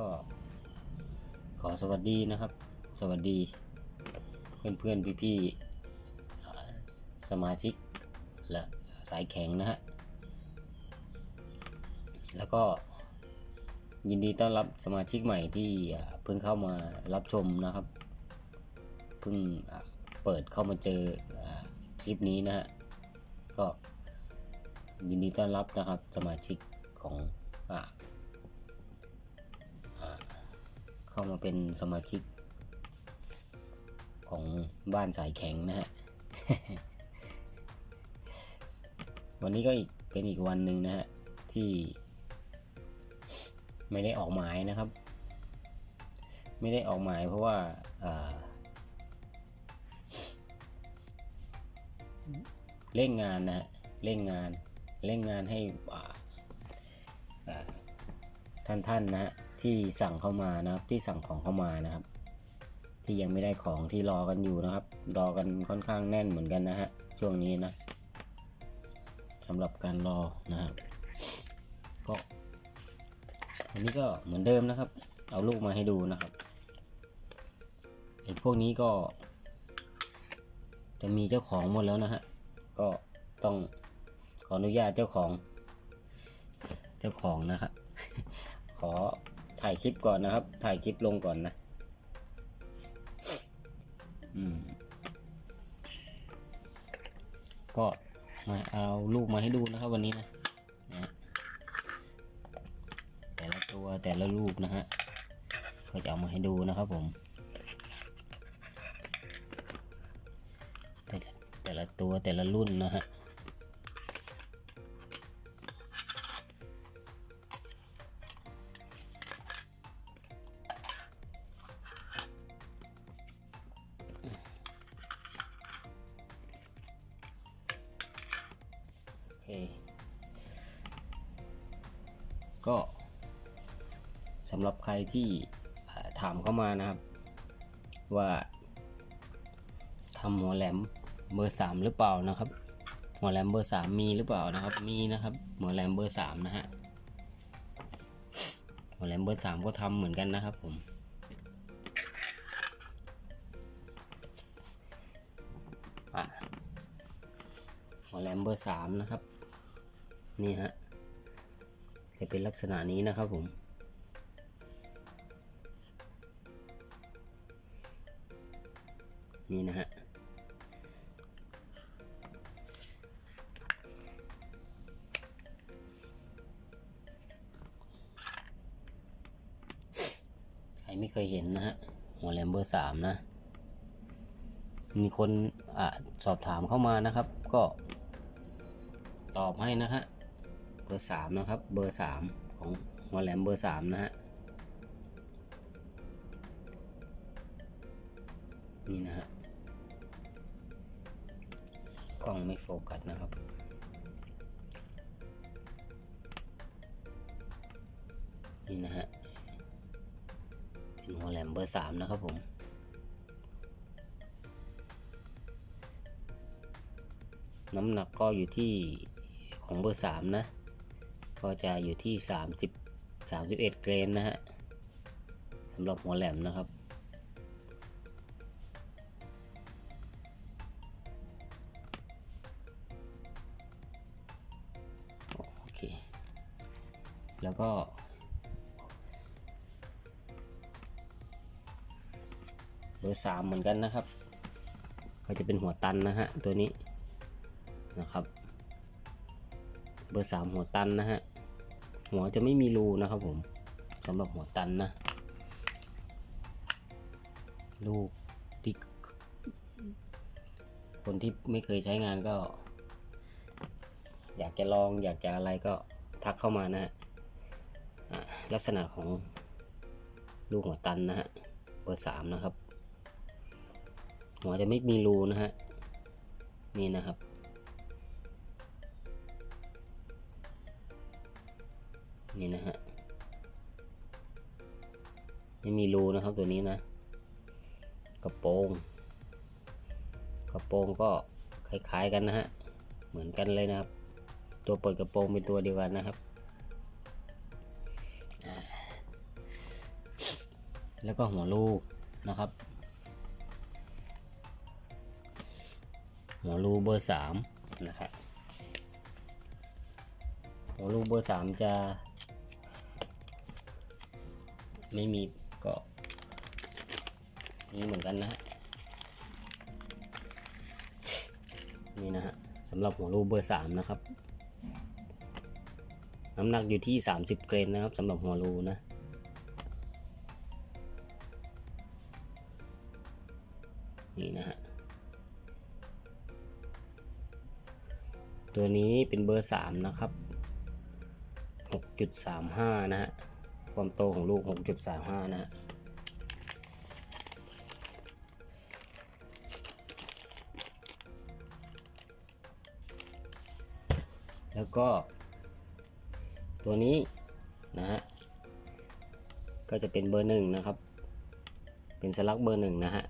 ก็ขอสวัสดีนะครับ สวัสดี เพื่อนเพื่อนพี่พี่ๆสมาชิกและสายแข็งนะฮะ แล้วก็ยินดีต้อนรับสมาชิกใหม่ที่เพิ่งเข้ามารับชมนะครับ เพิ่งเปิดเข้ามาเจออคลิปนี้นะฮะ ก็ยินดีต้อนรับนะครับสมาชิกของอ่าอ่าามาเป็นสมาชิก ของบ้านสายแข็งนะฮะ วันนี้ก็อีกเป็นอีกวันหนึ่งนะฮะ ที่ ไม่ได้ออกหมายนะครับ ไม่ได้ออกหมายเพราะว่าเร่งงานนะฮะเร่งงานเร่งงานให้ท่านท่านนะฮะ ที่สั่งเข้ามานะครับ ที่สั่งของเข้ามานะครับ ที่ยังไม่ได้ของที่รอกันอยู่นะครับ รอกันค่อนข้างแน่นเหมือนกันนะฮะช่วงนี้นะสำหรับการรอนะครับก็อันนี้ก็เหมือนเดิมนะครับ เอาลูกมาให้ดูนะครับไอ้พวกนี้ก็ จะมีเจ้าของหมดแล้วนะฮะก็ต้องขออนุญาตเจ้าของ เจ้าของนะครับขอ ถ่ายคลิปก่อนนะครับ ถ่ายคลิปลงก่อนนะ อืม ก็มาเอาลูกมาให้ดูนะครับวันนี้นะนะแต่ละตัวแต่ละลูกนะฮะ ก็จะเอามาให้ดูนะครับผม แต่แต่ละตัวแต่ละรุ่นนะฮะ ก็สำหรับใครที่ถามเข้ามานะครับ ว่าทำหัวแหลมเบอร์สามหรือเปล่านะครับ หัวแหลมเบอร์สามมีหรือเปล่านะครับ มีนะครับ หัวแหลมเบอร์สามนะฮะหัวแหลมเบอร์สามก็ทำเหมือนกันนะครับผมหัวแหลมเบอร์สามนะครับ นี่ฮะ จะเป็นลักษณะนี้นะครับผม นี่นะฮะใครไม่เคยเห็นนะฮะหัวแหลมเบอร์สามนะ มีคนอสอบถามเข้ามานะครับ ก็ตอบให้นะฮะ บอร์สามนะครับ เบอร์สามของหัวแหลมเบอร์สามนะฮะ นี่นะฮะ กล้องไม่โฟกัสนะครับ นี่นะฮะ เป็นหัวแหลมเบอร์สามนะครับผมน้ำหนักก็อยู่ที่ของเบอร์สามนะ ก็จะอยู่ที่สามสิบสามสิบเอ็ดเกรนนะฮะสำหรับหัวแหลมนะครับ โอเค แล้วก็เบอร์สามเหมือนกันนะครับ ก็จะเป็นหัวตันนะฮะตัวนี้นะครับ เบอร์สามหัวตันนะฮะ หัวจะไม่มีรูนะครับผมสำหรับหัวตันนะ ลูกที่คนที่ไม่เคยใช้งานก็ อยากจะลองอยากจะอะไรก็ทักเข้ามานะฮะลักษณะของลูกหัวตันนะฮะเบอร์สามนะครับ หัวจะไม่มีรูนะฮะนี่นะครับ นี่นะฮะไม่มีรูนะครับตัวนี้นะ กระโปรง กระโปรงก็คล้ายๆกันนะฮะเหมือนกันเลยนะครับ ตัวเปิดกระโปรงเป็นตัวเดียวกันนะครับ แล้วก็หัวลูกนะครับ หัวรูเบอร์สามนะครับหัวรูเบอร์สามจะ ไม่มีก็นี่เหมือนกันนะฮะนี่นะฮะสำหรับหัวรูเบอร์สามนะครับ น้ำหนักอยู่ที่30เกรนนะครับสำหรับหัวรูนะนี่นะฮะตัวนี้เป็นเบอร์3นะครับ6.35นะฮะ ความโตของลูก 6.35 นะฮะแล้วก็ ตัวนี้นะฮะก็จะเป็นเบอร์หนึ่งนะครับ เป็นสลักเบอร์หนึ่งนะฮะ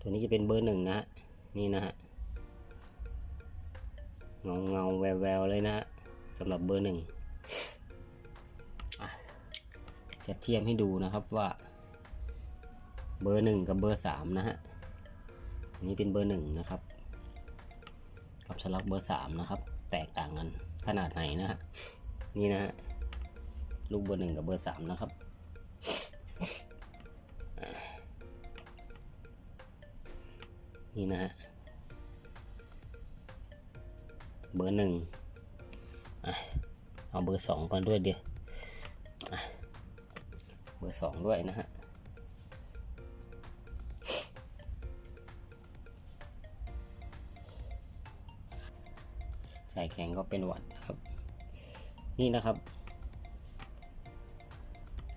ตัวนี้จะเป็นเบอร์หนึ่งนะฮะนี่นะฮะเงาเงาแววแววเลยนะฮะ สำหรับเบอร์หนึ่งจะเทียบให้ดูนะครับว่าเบอร์หนึ่งกับเบอร์สามนะฮะนนี้เป็นเบอร์หนึ่งนะครับ กับสลักเบอร์สามนะครับ แตกต่างกันขนาดไหนนะฮะนี่นะฮะลูกเบอร์หนึ่งกับเบอร์สามนะครับนี่นะฮะเบอร์หนึ่ง เอาเบอร์สองก่อนด้วยเดียวเบอร์สองด้วยนะฮะใส่แข็งก็เป็นหวัดครับ นี่นะครับ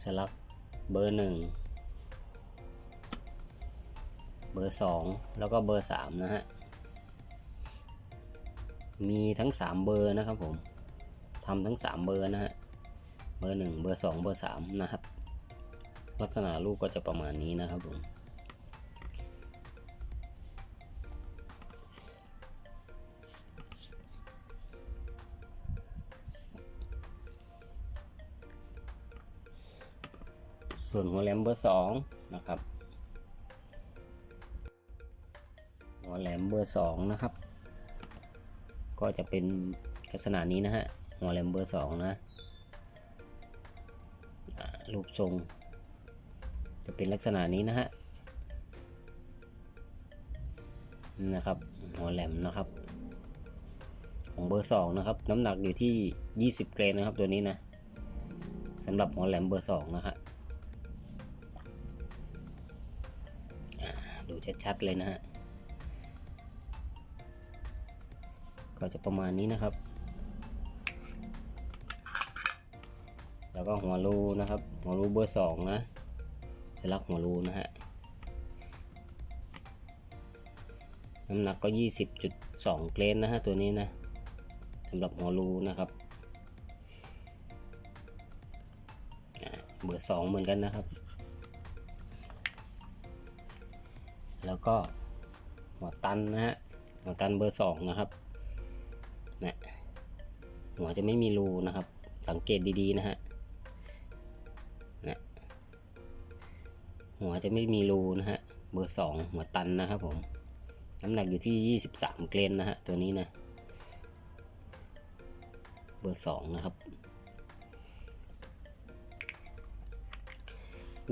สลักเบอร์หนึ่งเบอร์สองแล้วก็เบอร์สามนะฮะมีทั้งสามเบอร์นะครับผม ทำทั้งสามเบอร์นะฮะ เบอร์หนึ่งเบอร์สองเบอร์สามนะครับ ลักษณะลูกก็จะประมาณนี้นะครับผมส่วนหัวแหลมเบอร์สองนะครับ หัวแหลมเบอร์สองนะครับ ก็จะเป็นลักษณะนี้นะฮะ หัวแหลมเบอร์สองนะรูปทรง จะเป็นลักษณะนี้นะฮะนี่นะครับ หัวแหลมนะครับ ของเบอร์สองนะครับ น้ำหนักอยู่ที่ 20 เกรนนะครับตัวนี้นะสำหรับหัวแหลมเบอร์สองนะฮะดูชัดๆเลยนะฮะก็จะประมาณนี้นะครับ แล้วก็หัวรูนะครับ หัวรูเบอร์สองนะจะลักหัวรูนะฮะน้ำหนักก็ 20.2 เกรนนะฮะตัวนี้นะสำหรับหัวรูนะครับเบอร์สองเหมือนกันนะครับ แล้วก็หัวตันนะฮะหัวตันเบอร์สองนะครับนะหัวจะไม่มีรูนะครับ สังเกตดีๆนะฮะ หัวจะไม่มีรูนะฮะ เบอร์สองหัวตันนะครับผม น้ำหนักอยู่ที่ 23 เกรนนะฮะ ตัวนี้นะ เบอร์สองนะครับ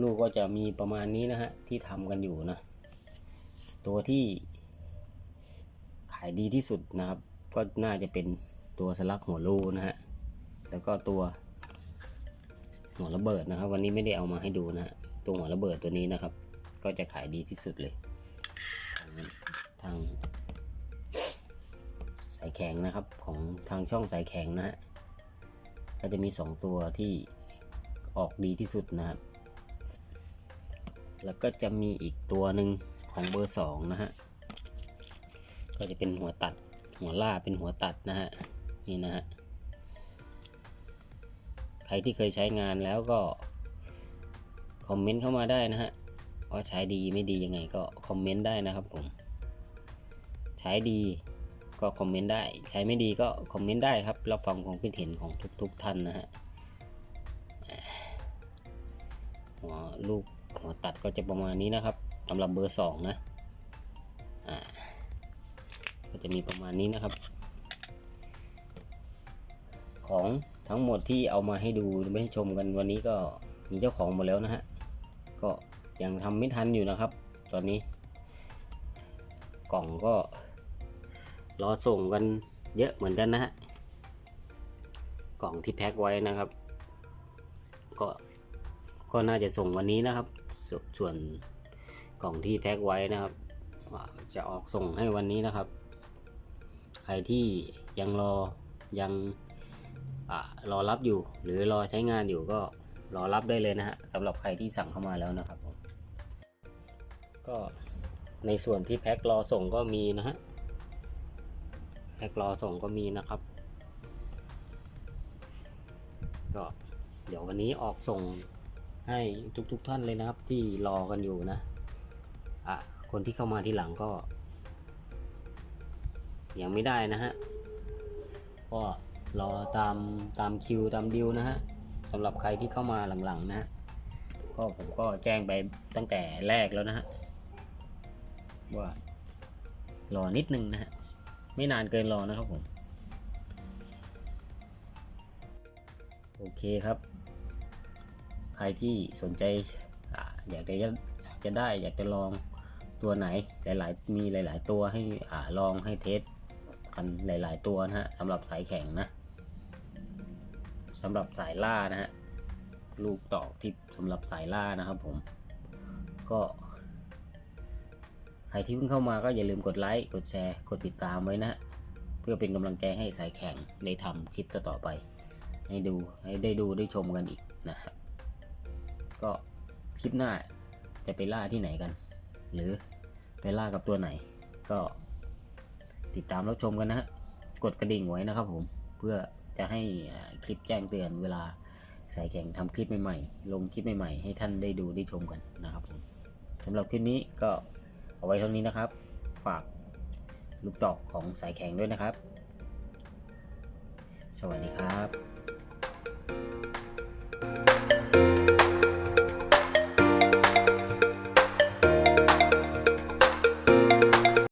ลูกก็จะมีประมาณนี้นะฮะ ที่ทำกันอยู่นะ ตัวที่ขายดีที่สุดนะครับ ก็น่าจะเป็นตัวสลักหัวรูนะฮะ แล้วก็ตัวหัวระเบิดนะครับ วันนี้ไม่ได้เอามาให้ดูนะฮะ ตัวหัวระเบิดตัวนี้นะครับ ก็จะขายดีที่สุดเลย ทางสายแข็งนะครับของทางช่องสายแข็งนะฮะก็จะมีสองตัวที่ออกดีที่สุดนะครับแล้วก็จะมีอีกตัวหนึ่งของเบอร์สองนะฮะ ก็จะเป็นหัวตัดหัวล่าเป็นหัวตัดนะฮะ นี่นะฮะ ใครที่เคยใช้งานแล้วก็ คอมเมนต์เข้ามาได้นะฮะว่าใช้ดีไม่ดียังไงก็คอมเมนต์ได้นะครับผม ใช้ดีก็คอมเมนต์ได้ ใช้ไม่ดีก็คอมเมนต์ได้ครับรับฟังความคิดเห็นของทุกๆท่านนะฮะหัวลูกหัวตัดก็จะประมาณนี้นะครับสำหรับเบอร์สองนะอ่าก็จะมีประมาณนี้นะครับ ของทั้งหมดที่เอามาให้ดูไม่ให้ชมกันวันนี้ก็มีเจ้าของหมดแล้วนะฮะ ก็ยังทำไม่ทันอยู่นะครับ ตอนนี้ กล่องก็ รอส่งกันเยอะเหมือนกันนะฮะกล่องที่แพ็คไว้นะครับ ก็ก็น่าจะส่งวันนี้นะครับสส่วนกล่องที่แพ็คไว้นะครับ จะออกส่งให้วันนี้นะครับ ใครที่ยังรอยังอรอรับอยู่หรือรอใช้งานอยู่ก็ รอรับได้เลยนะฮะสำหรับใครที่สั่งเข้ามาแล้วนะครับผมก็ในส่วนที่แพ็ครอส่งก็มีนะฮะแพ็ครอส่งก็มีนะครับก็เดี๋ยววันนี้ออกส่งให้ทุกๆทท่านเลยนะครับที่รอกันอยู่นะอะคนที่เข้ามาที่หลังก็ ยังไม่ได้นะฮะก็รอตามตามคิวตามดิวนะฮะ สำหรับใครที่เข้ามาหลังๆนะก็ผมก็แจ้งไปตั้งแต่แรกแล้วนะฮะว่ารอนิดนึงนะฮะไม่นานเกินรอนะครับผม โอเคครับ ใครที่สนใจออยากจะอยากจะได้อยากจะลองตัวไหนหลายๆมีหลาย ๆ ตัวให้อลองให้เทสกันหลาย ๆ ตัวนะฮะสำหรับสายแข็งนะ สำหรับสายล่านะฮะลูกตอกที่สำหรับสายล่านะครับผม ก็ใครที่เพิ่งเข้ามาก็อย่าลืมกดไลค์ กดแชร์ กดติดตามไว้นะเพื่อเป็นกำลังใจให้สายแข็งได้ทำคลิปต่อไป ให้ดูให้ได้ดูได้ชมกันอีกนะครับก็คลิปหน้าจะไปล่าที่ไหนกัน หรือไปล่ากับตัวไหน ก็ติดตามรับชมกันนะฮะกดกระดิ่งไว้นะครับผมเพื่อ จะให้คลิปแจ้งเตือนเวลาสายแข่งทำคลิปใหม่ๆ ลงคลิปใหม่ๆ ให้ท่านได้ดูได้ชมกันนะครับผมสำหรับคลิปนี้ก็เอาไว้เท่านี้นะครับ ฝากลูกตอกของสายแข่งด้วยนะครับ สวัสดีครับ